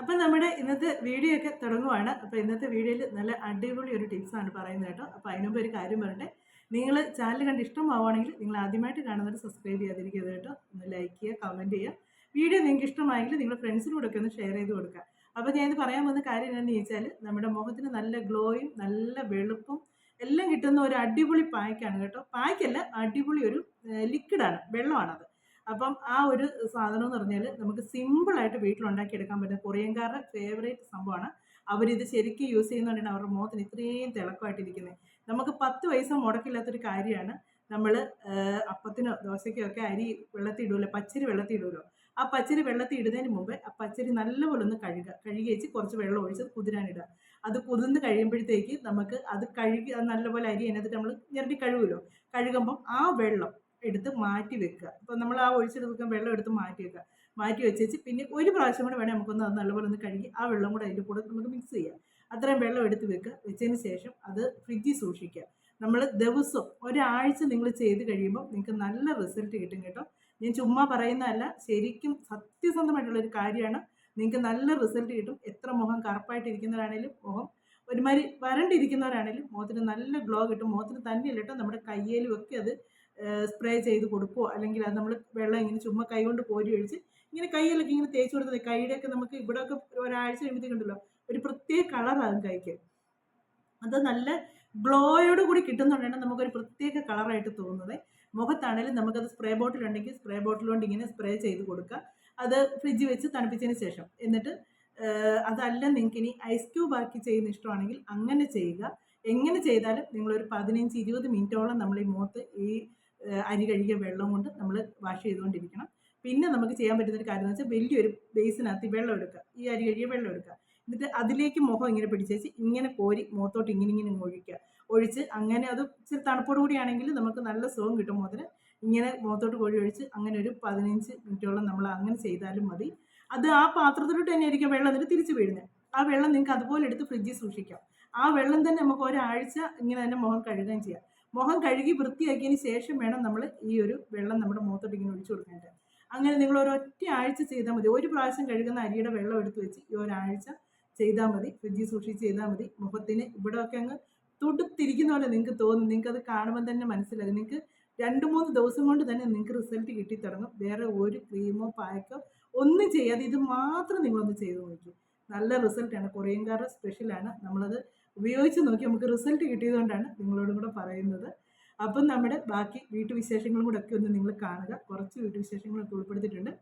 അപ്പം നമ്മുടെ ഇന്നത്തെ വീഡിയോ ഒക്കെ തുടങ്ങുവാണ്. അപ്പോൾ ഇന്നത്തെ വീഡിയോയിൽ നല്ല അടിപൊളി ഒരു ടിപ്സ് ആണ് പറയുന്നത് കേട്ടോ. അപ്പോൾ അതിനുമുമ്പ് ഒരു കാര്യം പറയട്ടെ. നിങ്ങൾ ചാനൽ കണ്ട് ഇഷ്ടമാവുകയാണെങ്കിൽ നിങ്ങൾ ആദ്യമായിട്ട് കാണുന്നവർ സബ്സ്ക്രൈബ് ചെയ്യാതിരിക്കരുത് കേട്ടോ. ഒന്ന് ലൈക്ക് ചെയ്യുക കമന്റ് ചെയ്യുക. വീഡിയോ നിങ്ങൾക്ക് ഇഷ്ടമായെങ്കിൽ നിങ്ങളുടെ ഫ്രണ്ട്സിനോടൊക്കെ ഒന്ന് ഷെയർ ചെയ്ത് കൊടുക്കുക. അപ്പോൾ ഞാൻ ഇത് പറയാൻ പോകുന്ന കാര്യം എന്താണെന്ന് ചോദിച്ചാൽ നമ്മുടെ മുഖത്തിന് നല്ല ഗ്ലോയും നല്ല വെളുപ്പും എല്ലാം കിട്ടുന്ന ഒരു അടിപൊളി പായ്ക്കാണ് കേട്ടോ. പായ്ക്കല്ല അടിപൊളി ഒരു ലിക്വിഡാണ് വെള്ളമാണത് അപ്പം ആ ഒരു സാധനം എന്ന് പറഞ്ഞാൽ നമുക്ക് സിമ്പിളായിട്ട് വീട്ടിലുണ്ടാക്കിയെടുക്കാൻ പറ്റുന്ന കൊറിയൻകാരുടെ ഫേവറേറ്റ് സംഭവമാണ്. അവരിത് ശരിക്കും യൂസ് ചെയ്യുന്നതുകൊണ്ടാണ് അവരുടെ മുഖത്തിന് ഇത്രയും തിളക്കമായിട്ടിരിക്കുന്നത് നമുക്ക് പത്ത് പൈസ മുടക്കില്ലാത്തൊരു കാര്യമാണ്. നമ്മൾ അപ്പത്തിനോ ദോശയ്ക്കോ ഒക്കെ അരി വെള്ളത്തിൽ ഇടുമല്ലോ പച്ചരി വെള്ളത്തിൽ ഇടുമല്ലോ ആ പച്ചരി വെള്ളത്തിൽ ഇടുന്നതിന് മുമ്പ് ആ പച്ചരി നല്ലപോലെ ഒന്ന് കഴുകുക കഴുകി വെച്ച് കുറച്ച് വെള്ളം ഒഴിച്ച് കുതിരാനിടുക അത് കുതിർന്ന് കഴിയുമ്പോഴത്തേക്ക് നമുക്ക് അത് കഴുകി നല്ലപോലെ അരി അതിനകത്ത് നമ്മൾ ഞെരടി കഴുകുമല്ലോ. കഴുകുമ്പം ആ വെള്ളം എടുത്ത് മാറ്റി വെക്കുക. അപ്പോൾ നമ്മൾ ആ ഒഴിച്ചെടുക്കുന്ന വെള്ളം എടുത്ത് മാറ്റി വെക്കുക. മാറ്റി വെച്ചേച്ച് പിന്നെ ഒരു പ്രാവശ്യം കൂടെ വേണേൽ നമുക്കൊന്ന് അത് നല്ലപോലെ ഒന്ന് കഴുകി ആ വെള്ളം കൂടെ അതിന്റെ കൂടെ നമുക്ക് മിക്സ് ചെയ്യാം. അത്രയും വെള്ളം എടുത്ത് വെക്കുക. വെച്ചതിന് ശേഷം അത് ഫ്രിഡ്ജിൽ സൂക്ഷിക്കുക. നമ്മൾ ദിവസം ഒരാഴ്ച നിങ്ങൾ ചെയ്ത് കഴിയുമ്പോൾ നിങ്ങൾക്ക് നല്ല റിസൾട്ട് കിട്ടും കേട്ടോ. ഞാൻ ചുമ്മാ പറയുന്നതല്ല ശരിക്കും സത്യസന്ധമായിട്ടുള്ളൊരു കാര്യമാണ്. നിങ്ങൾക്ക് നല്ല റിസൾട്ട് കിട്ടും. എത്ര മുഖം കറുപ്പായിട്ടിരിക്കുന്നവരാണേലും മുഖം ഒരുമാതിരി വരണ്ടിരിക്കുന്നവരാണേലും മുഖത്തിന് നല്ല ഗ്ലോ കിട്ടും. മുഖത്തിന് തന്നെയല്ല കേട്ടോ നമ്മുടെ കയ്യിലും ഒക്കെ അത് സ്പ്രേ ചെയ്ത് കൊടുക്കുകയോ അല്ലെങ്കിൽ അത് നമ്മൾ വെള്ളം ഇങ്ങനെ ചുമ്മാ കൈ കൊണ്ട് കോരി ഒഴിച്ച് ഇങ്ങനെ കൈയിലൊക്കെ ഇങ്ങനെ തേച്ച് കൊടുത്തത് കൈയുടെയൊക്കെ നമുക്ക് ഇവിടെ ഒക്കെ ഒരാഴ്ച കഴിയുമ്പോഴത്തേക്കുണ്ടല്ലോ ഒരു പ്രത്യേക കളറാകും കൈക്ക്. അത് നല്ല ഗ്ലോയോട് കൂടി കിട്ടുന്നുണ്ടെങ്കിൽ നമുക്കൊരു പ്രത്യേക കളറായിട്ട് തോന്നുന്നത്. മുഖത്താണെങ്കിലും നമുക്കത് സ്പ്രേ ബോട്ടിൽ ഉണ്ടെങ്കിൽ സ്പ്രേ ബോട്ടിൽ കൊണ്ട് ഇങ്ങനെ സ്പ്രേ ചെയ്ത് കൊടുക്കുക. അത് ഫ്രിഡ്ജ് വെച്ച് തണുപ്പിച്ചതിന് ശേഷം. എന്നിട്ട് അതല്ല നിങ്ങൾക്ക് ഇനി ഐസ് ക്യൂബ് ആക്കി ചെയ്യുന്ന ഇഷ്ടമാണെങ്കിൽ അങ്ങനെ ചെയ്യുക. എങ്ങനെ ചെയ്താലും നിങ്ങളൊരു പതിനഞ്ച് ഇരുപത് മിനിറ്റോളം നമ്മൾ ഈ മുഖത്ത് ഈ അരി കഴുകിയ വെള്ളം കൊണ്ട് നമ്മൾ വാഷ് ചെയ്തുകൊണ്ടിരിക്കണം. പിന്നെ നമുക്ക് ചെയ്യാൻ പറ്റുന്ന ഒരു കാര്യം എന്ന് വെച്ചാൽ വലിയൊരു ബേസിനകത്ത് വെള്ളം എടുക്കുക. ഈ അരി കഴുകിയ വെള്ളം എടുക്കുക. എന്നിട്ട് അതിലേക്ക് മുഖം ഇങ്ങനെ പിടിച്ചേച്ച് ഇങ്ങനെ കോരി മുഖത്തോട്ട് ഇങ്ങനെ ഇങ്ങനെ ഒഴിക്കുക. ഒഴിച്ച് അങ്ങനെ അത് ഇച്ചിരി തണുപ്പോട് കൂടിയാണെങ്കിൽ നമുക്ക് നല്ല സുഖം കിട്ടും മുതൽ ഇങ്ങനെ മുഖത്തോട്ട് കോഴി ഒഴിച്ച് അങ്ങനെ ഒരു പതിനഞ്ച് മിനിറ്റോളം നമ്മൾ അങ്ങനെ ചെയ്താലും മതി. അത് ആ പാത്രത്തിലോട്ട് തന്നെ ആയിരിക്കും വെള്ളം എന്നിട്ട് തിരിച്ചു വീഴുന്നത് ആ വെള്ളം നിങ്ങൾക്ക് അതുപോലെ എടുത്ത് ഫ്രിഡ്ജിൽ സൂക്ഷിക്കാം. ആ വെള്ളം തന്നെ നമുക്ക് ഒരാഴ്ച ഇങ്ങനെ തന്നെ മുഖം കഴുകുകയും ചെയ്യാം. മുഖം കഴുകി വൃത്തിയാക്കിയതിന് ശേഷം വേണം നമ്മൾ ഈ ഒരു വെള്ളം നമ്മുടെ മുഖത്തോട്ട് ഇങ്ങനെ ഒഴിച്ചു കൊടുക്കേണ്ടത്. അങ്ങനെ നിങ്ങൾ ഒരൊറ്റ ആഴ്ച ചെയ്താൽ മതി. ഒരു പ്രാവശ്യം കഴുകുന്ന അരിയുടെ വെള്ളം എടുത്തു വെച്ച് ഈ ഒരാഴ്ച ചെയ്താൽ മതി. ഫ്രിഡ്ജിൽ സൂക്ഷിച്ച് ചെയ്താൽ മതി. മുഖത്തിന് ഇവിടെയൊക്കെ അങ്ങ് തുടുത്തിരിക്കുന്ന പോലെ നിങ്ങൾക്ക് തോന്നും. നിങ്ങൾക്ക് അത് കാണുമ്പോൾ തന്നെ മനസ്സിലാകും. നിങ്ങൾക്ക് രണ്ട് മൂന്ന് ദിവസം കൊണ്ട് തന്നെ നിങ്ങൾക്ക് റിസൾട്ട് കിട്ടി തുടങ്ങും വേറെ ഒരു ക്രീമോ പായക്കോ ഒന്നും ചെയ്യാതെ ഇത് മാത്രം നിങ്ങളൊന്ന് ചെയ്ത് നോക്കി നല്ല റിസൾട്ടാണ്. കൊറിയൻകാരുടെ സ്പെഷ്യലാണ്. നമ്മളത് ഉപയോഗിച്ച് നോക്കി നമുക്ക് റിസൾട്ട് കിട്ടിയതുകൊണ്ടാണ് നിങ്ങളോടും കൂടെ പറയുന്നത്. അപ്പം നമ്മുടെ ബാക്കി വീട്ടുവിശേഷങ്ങളും കൂടെ ഒക്കെ ഒന്ന് നിങ്ങൾ കാണുക. കുറച്ച് വീട്ടുവിശേഷങ്ങളൊക്കെ ഉൾപ്പെടുത്തിയിട്ടുണ്ട്.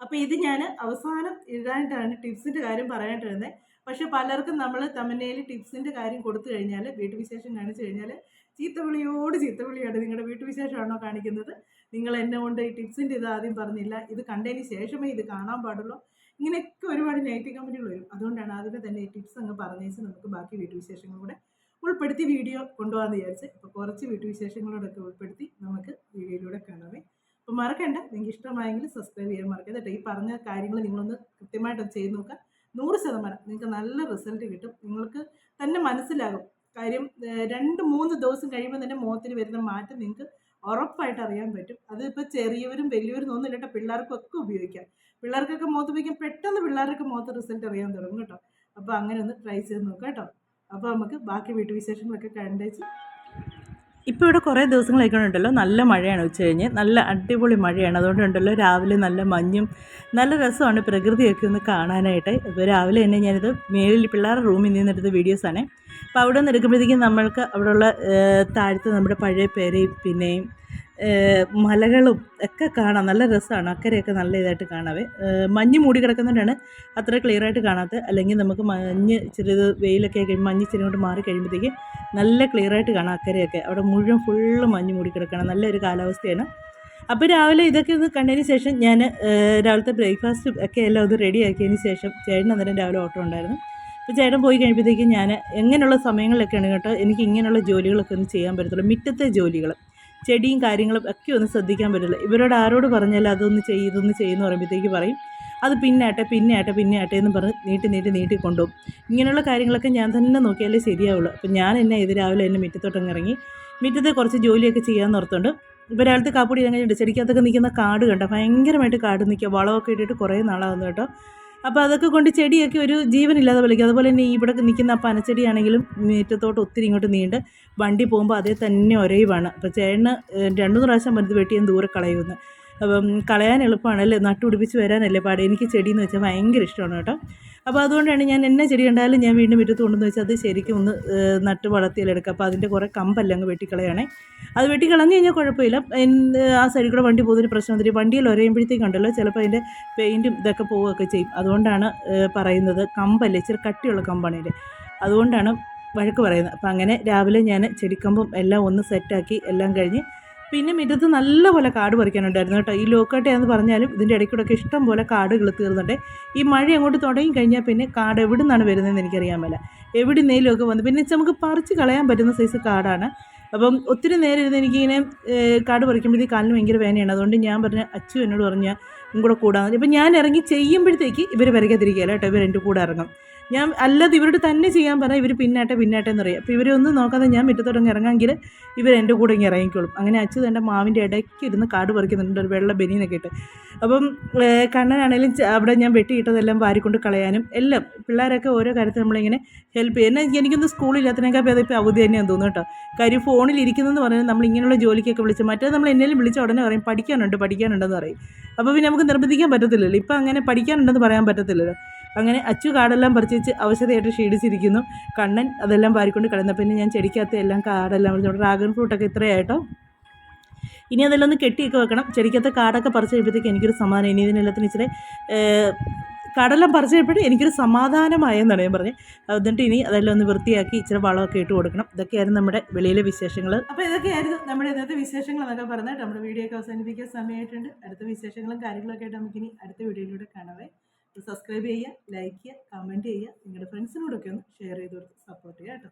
അപ്പോൾ ഇത് ഞാൻ അവസാനം എഴുതാനായിട്ടാണ് ടിപ്സിന്റെ കാര്യം പറയാനായിട്ടിരുന്നത് പക്ഷെ പലർക്കും നമ്മൾ തമന്നയിൽ ടിപ്സിന്റെ കാര്യം കൊടുത്തു കഴിഞ്ഞാൽ വീട്ടുവിശേഷം കാണിച്ചു കഴിഞ്ഞാൽ ചീത്തവിളിയോട് ചീത്തവിളിയാണ് നിങ്ങളുടെ വീട്ടുവിശേഷമാണോ കാണിക്കുന്നത്. നിങ്ങൾ എന്നെ കൊണ്ട് ഈ ടിപ്സിന്റെ ഇത് ആദ്യം പറഞ്ഞില്ല. ഇത് കണ്ടതിന് ശേഷമേ ഇത് കാണാൻ പാടുള്ളൂ. ഇങ്ങനെയൊക്കെ ഒരുപാട് ലൈറ്റിംഗ് കമന്റുകൾ വരും. അതുകൊണ്ടാണ് ആദ്യമേ തന്നെ ടിപ്സ് അങ്ങ് പറഞ്ഞേച്ച് നമുക്ക് ബാക്കി വീട്ടുവിശേഷങ്ങൾ കൂടെ ഉൾപ്പെടുത്തി വീഡിയോ കൊണ്ടുപോകാമെന്ന് വിചാരിച്ച് അപ്പോൾ കുറച്ച് വീട്ടുവിശേഷങ്ങളോടൊക്കെ ഉൾപ്പെടുത്തി നമുക്ക് വീഡിയോയിലൂടെ കാണാമേ അപ്പോൾ മറക്കണ്ട. നിങ്ങൾക്ക് ഇഷ്ടമായെങ്കിൽ സബ്സ്ക്രൈബ് ചെയ്യാൻ മറക്കരുത് കേട്ടോ. ഈ പറഞ്ഞ കാര്യങ്ങൾ നിങ്ങളൊന്ന് കൃത്യമായിട്ട് ചെയ്ത് നോക്കുക. നൂറ് ശതമാനം നിങ്ങൾക്ക് നല്ല റിസൾട്ട് കിട്ടും. നിങ്ങൾക്ക് തന്നെ മനസ്സിലാകും. കാര്യം രണ്ട് മൂന്ന് ദിവസം കഴിയുമ്പോൾ തന്നെ മുഖത്തിന് വരുന്ന മാറ്റം നിങ്ങൾക്ക് ഉറപ്പായിട്ട് അറിയാൻ പറ്റും. അതിപ്പോൾ ചെറിയവരും വലിയവരും ഒന്നുമില്ല കേട്ടോ. പിള്ളേർക്കും ഒക്കെ ഉപയോഗിക്കാം. പിള്ളേർക്കൊക്കെ മുഖത്ത് വയ്ക്കാൻ പെട്ടെന്ന് പിള്ളേർക്ക് മുഖത്ത് റിസൾട്ട് അറിയാൻ തുടങ്ങും കേട്ടോ. അപ്പോൾ അങ്ങനെ ഒന്ന് ട്രൈ ചെയ്ത് നോക്കാം കേട്ടോ. അപ്പോൾ നമുക്ക് ബാക്കി വീട്ടുവിശേഷങ്ങളൊക്കെ കണ്ടേച്ച്. ഇപ്പോൾ ഇവിടെ കുറേ ദിവസങ്ങളായിക്കൊണ്ടുണ്ടല്ലോ നല്ല മഴയാണ് ഉച്ച കഴിഞ്ഞ്. നല്ല അടിപൊളി മഴയാണ്. അതുകൊണ്ടുണ്ടല്ലോ രാവിലെ നല്ല മഞ്ഞും നല്ല രസമാണ് പ്രകൃതിയൊക്കെ ഒന്ന് കാണാനായിട്ട്. ഇപ്പോൾ രാവിലെ തന്നെ ഞാനിത് മേളിൽ പിള്ളേരുടെ റൂമിൽ നിന്നെടുത്ത വീഡിയോസാണ് അപ്പോൾ അവിടെ നിന്ന് എടുക്കുമ്പോഴത്തേക്കും നമ്മൾക്ക് അവിടെയുള്ള താഴത്ത് നമ്മുടെ പഴയ പേരയും പിന്നെയും മലകളും ഒക്കെ കാണാം. നല്ല രസമാണ് അക്കരെയൊക്കെ നല്ല ഇതായിട്ട് കാണാവേ. മഞ്ഞ് മൂടി കിടക്കുന്നതുകൊണ്ടാണ് അത്ര ക്ലിയർ ആയിട്ട് കാണാത്തത്. അല്ലെങ്കിൽ നമുക്ക് മഞ്ഞ് ചെറിയത് വെയിലൊക്കെ കഴിയുമ്പോൾ മഞ്ഞ് ചെറിയ കൊണ്ട് മാറി കഴിയുമ്പോഴത്തേക്ക് നല്ല ക്ലിയർ ആയിട്ട് കാണാം അക്കരെയൊക്കെ. അവിടെ മുഴുവൻ ഫുള്ള് മഞ്ഞ് മൂടി കിടക്കണം. നല്ലൊരു കാലാവസ്ഥയാണ്. അപ്പോൾ രാവിലെ ഇതൊക്കെ ഒന്ന് കണ്ടതിന് ശേഷം ഞാൻ രാവിലത്തെ ബ്രേക്ക്ഫാസ്റ്റും ഒക്കെ എല്ലാം ഒന്ന് റെഡി ആക്കിയതിന് ശേഷം ചേട്ടൻ അന്നേരം രാവിലെ ഓട്ടോ ഉണ്ടായിരുന്നു. അപ്പോൾ ചേട്ടൻ പോയി കഴിയുമ്പോഴത്തേക്കും ഞാൻ എങ്ങനെയുള്ള സമയങ്ങളിലൊക്കെയാണ് കേട്ടോ എനിക്ക് ഇങ്ങനെയുള്ള ജോലികളൊക്കെ ഒന്ന് ചെയ്യാൻ പറ്റത്തുള്ളൂ. മുറ്റത്തെ ജോലികൾ ചെടിയും കാര്യങ്ങളും ഒക്കെ ഒന്ന് ശ്രദ്ധിക്കാൻ പറ്റില്ല. ഇവരോട് ആരോട് പറഞ്ഞാലും അതൊന്ന് ചെയ്യ് ഇതൊന്ന് ചെയ്യുമെന്ന് പറയുമ്പോഴത്തേക്ക് പറയും. അത് പിന്നാട്ടെ പിന്നാട്ടെ പിന്നാട്ടെ എന്ന് പറഞ്ഞ് നീട്ടി നീട്ടി നീട്ടി കൊണ്ടുപോകും. ഇങ്ങനെയുള്ള കാര്യങ്ങളൊക്കെ ഞാൻ തന്നെ നോക്കിയാലേ ശരിയാവുള്ളൂ. അപ്പം ഞാൻ എന്നെ ഇത് രാവിലെ എന്നെ മുറ്റത്തോട്ടങ്ങ് ഇറങ്ങി മുറ്റത്ത് കുറച്ച് ജോലിയൊക്കെ ചെയ്യാമെന്ന് ഓർത്തുകൊണ്ട് ഇപ്പോൾ രാവിലത്തെ കാപ്പുടി ഇറങ്ങിയിട്ടുണ്ട് ചെടിക്കകത്തൊക്കെ നിൽക്കുന്ന കാട് കണ്ടോ? ഭയങ്കരമായിട്ട് കാട് നിൽക്കുക. വളമൊക്കെ ഇട്ടിട്ട് കുറേ നാളാകുന്നു കേട്ടോ. അപ്പോൾ അതൊക്കെ കൊണ്ട് ചെടിയൊക്കെ ഒരു ജീവനില്ലാതെ വിളിക്കും അതുപോലെ തന്നെ ഇവിടെ നിൽക്കുന്ന ആ പനച്ചെടിയാണെങ്കിലും മുറ്റത്തോട്ട് ഒത്തിരി ഇങ്ങോട്ട് നീണ്ട് വണ്ടി പോകുമ്പോൾ അതേ തന്നെ ഒരയുവാണ് അപ്പോൾ ചേട്ടന് രണ്ടു മൂന്ന് പ്രാവശ്യം വലുത് വെട്ടി ഞാൻ ദൂരെ കളയുമെന്ന്. അപ്പം കളയാൻ എളുപ്പമാണല്ലേ? നട്ടുപിടിപ്പിച്ച് വരാനല്ലേ പാട്? എനിക്ക് ചെടിയെന്ന് വെച്ചാൽ ഭയങ്കര ഇഷ്ടമാണ് കേട്ടോ. അപ്പോൾ അതുകൊണ്ടാണ് ഞാൻ എന്നെ ചെടി കണ്ടാലും ഞാൻ വീണ്ടും മുറ്റത്ത് കൊണ്ടെന്ന് വെച്ചാൽ അത് ശരിക്കും ഒന്ന് നട്ട് വളർത്തിയാലെടുക്കുക. അപ്പോൾ അതിന്റെ കുറേ കമ്പല്ല അങ്ങ് വെട്ടിക്കളയണേ അത് വെട്ടിക്കളഞ്ഞ് കഴിഞ്ഞാൽ കുഴപ്പമില്ല. ആ സൈഡിൽ കൂടെ വണ്ടി പോകുന്നൊരു പ്രശ്നം വന്നിട്ട് വണ്ടിയിൽ ഒരയുമ്പോഴത്തേക്കുണ്ടല്ലോ ചിലപ്പോൾ അതിന്റെ പെയിന്റും ഇതൊക്കെ പോവുകയൊക്കെ ചെയ്യും. അതുകൊണ്ടാണ് പറയുന്നത് കമ്പല്ലേ? ഇച്ചിരി കട്ടിയുള്ള കമ്പാണ് ഇതിന്റെ അതുകൊണ്ടാണ് വഴക്ക് പറയുന്നത്. അപ്പം അങ്ങനെ രാവിലെ ഞാൻ ചെടിക്കമ്പും എല്ലാം ഒന്ന് സെറ്റാക്കി എല്ലാം കഴിഞ്ഞ് പിന്നെ മുറ്റത്ത് നല്ലപോലെ കാട് പറിക്കാനുണ്ടായിരുന്നു കേട്ടോ. ഈ ലോക്കട്ടെയെന്ന് പറഞ്ഞാലും ഇതിന്റെ ഇടയ്ക്കൂടെയൊക്കെ ഇഷ്ടം പോലെ കാടുകൾ തീർന്നുണ്ട് ഈ മഴ അങ്ങോട്ട് തുടങ്ങി കഴിഞ്ഞാൽ പിന്നെ കാട് എവിടെ നിന്നാണ് വരുന്നതെന്ന് എനിക്കറിയാൻ മേല. എവിടെ നിന്നേലുമൊക്കെ വന്ന് പിന്നെ നമുക്ക് പറിച്ച് കളയാൻ പറ്റുന്ന സൈസ് കാടാണ്. അപ്പം ഒത്തിരി നേരം ഇരുന്ന് എനിക്കിങ്ങനെ കാട് പറിക്കുമ്പോഴത്തേക്ക് കാലിന് ഭയങ്കര വേദനയാണ്. അതുകൊണ്ട് ഞാൻ പറഞ്ഞ അച്ചു എന്നോട് പറഞ്ഞ കൂടെ കൂടാന്ന് ഇപ്പം ഞാൻ ഇറങ്ങി ചെയ്യുമ്പോഴത്തേക്ക് ഇവർ വരയ്ക്കാതിരിക്കുകയല്ല കേട്ടോ. ഇവർ എന്റെ കൂടെ ഇറങ്ങും. ഞാൻ അല്ലാതെ ഇവരോട് തന്നെ ചെയ്യാൻ പറഞ്ഞാൽ ഇവർ പിന്നാട്ടെ പിന്നാട്ടെ എന്ന് പറയും. അപ്പോൾ ഇവരൊന്നും നോക്കാതെ ഞാൻ മുറ്റത്തോട്ടങ്ങ് ഇറങ്ങാമെങ്കിൽ ഇവർ എന്റെ കൂടെ ഇങ്ങനെ ഇറങ്ങിക്കോളും. അങ്ങനെ അച്ഛൻ എന്റെ മാവിന്റെ ഇടയ്ക്ക് ഇരുന്ന് കാട് പറിക്കുന്നുണ്ട് ഒരു വെള്ള ബനിയനൊക്കെ ഇട്ട്. അപ്പം കണ്ണനാണേലും അവിടെ ഞാൻ വെട്ടിയിട്ടതെല്ലാം വാരിക്കൊണ്ട് കളയാനും എല്ലാം പിള്ളേരൊക്കെ ഓരോ കാര്യത്തിൽ നമ്മളിങ്ങനെ ഹെൽപ്പ് ചെയ്യും. എന്നാൽ എനിക്കൊന്ന് സ്കൂളില്ലാത്തതിനേക്കാൾ ഭേദം ഇപ്പോൾ അവധി തന്നെയാണ് തോന്നുന്നു കേട്ടോ. കാര്യം ഫോണിൽ ഇരിക്കുന്നതെന്ന് പറഞ്ഞാൽ നമ്മൾ ഇങ്ങനെയുള്ള ജോലിക്കൊക്കെ വിളിച്ച് മറ്റേ നമ്മൾ എന്നെങ്കിലും വിളിച്ച ഉടനെ പറയും പഠിക്കാനുണ്ട് പഠിക്കാനുണ്ടെന്ന് പറയും. അപ്പോൾ പിന്നെ നമുക്ക് നിർബന്ധിക്കാൻ പറ്റത്തില്ലല്ലോ. ഇപ്പം അങ്ങനെ പഠിക്കാനുണ്ടെന്ന് പറയാൻ പറ്റത്തില്ലല്ലോ. അങ്ങനെ അച്ചു കാടെല്ലാം പറിച്ച് അവശതയായിട്ട് ക്ഷീണിച്ചിരിക്കുന്നു. കണ്ണൻ അതെല്ലാം പാരിക്കൊണ്ട് കിടന്ന. പിന്നെ ഞാൻ ചെടിക്കകത്ത് എല്ലാം കാടെല്ലാം പറിച്ചു ഡ്രാഗൺ ഫ്രൂട്ടൊക്കെ ഇത്രയായിട്ടോ. ഇനി അതെല്ലാം ഒന്ന് കെട്ടിയൊക്കെ വെക്കണം. ചെടിക്കകത്ത് കാടൊക്കെ പറിച്ച് കഴിയുമ്പോഴത്തേക്ക് എനിക്കൊരു സമാധാനം. ഇനി ഇതിനെല്ലാത്തിനും ഇച്ചിരി കടലം പറിച്ചു കഴിയുമ്പോഴേ എനിക്കൊരു സമാധാനമായെന്നാണ് ഞാൻ പറഞ്ഞത്. എന്നിട്ട് ഇനി അതെല്ലാം ഒന്ന് വൃത്തിയാക്കി ഇച്ചിരി വളമൊക്കെ ഇട്ട് കൊടുക്കണം. ഇതൊക്കെയായിരുന്നു നമ്മുടെ വെളിയിലെ വിശേഷങ്ങൾ അപ്പോൾ ഇതൊക്കെയായിരുന്നു നമ്മുടെ ഇന്നത്തെ വിശേഷങ്ങൾ എന്നൊക്കെ പറഞ്ഞിട്ട് നമ്മുടെ വീഡിയോ ഒക്കെ അവസാനിപ്പിക്കാൻ സമയമായിട്ടുണ്ട്. അടുത്ത വിശേഷങ്ങളും കാര്യങ്ങളൊക്കെ ആയിട്ട് നമുക്കിനി അടുത്ത വീഡിയോയിലൂടെ കാണാവേ. സബ്സ്ക്രൈബ് ചെയ്യുക ലൈക്ക് ചെയ്യുക കമന്റ് ചെയ്യുക നിങ്ങളുടെ ഫ്രണ്ട്സിനോടൊക്കെ ഒന്ന് ഷെയർ ചെയ്ത് കൊടുത്ത് സപ്പോർട്ട് ചെയ്യുക കേട്ടോ.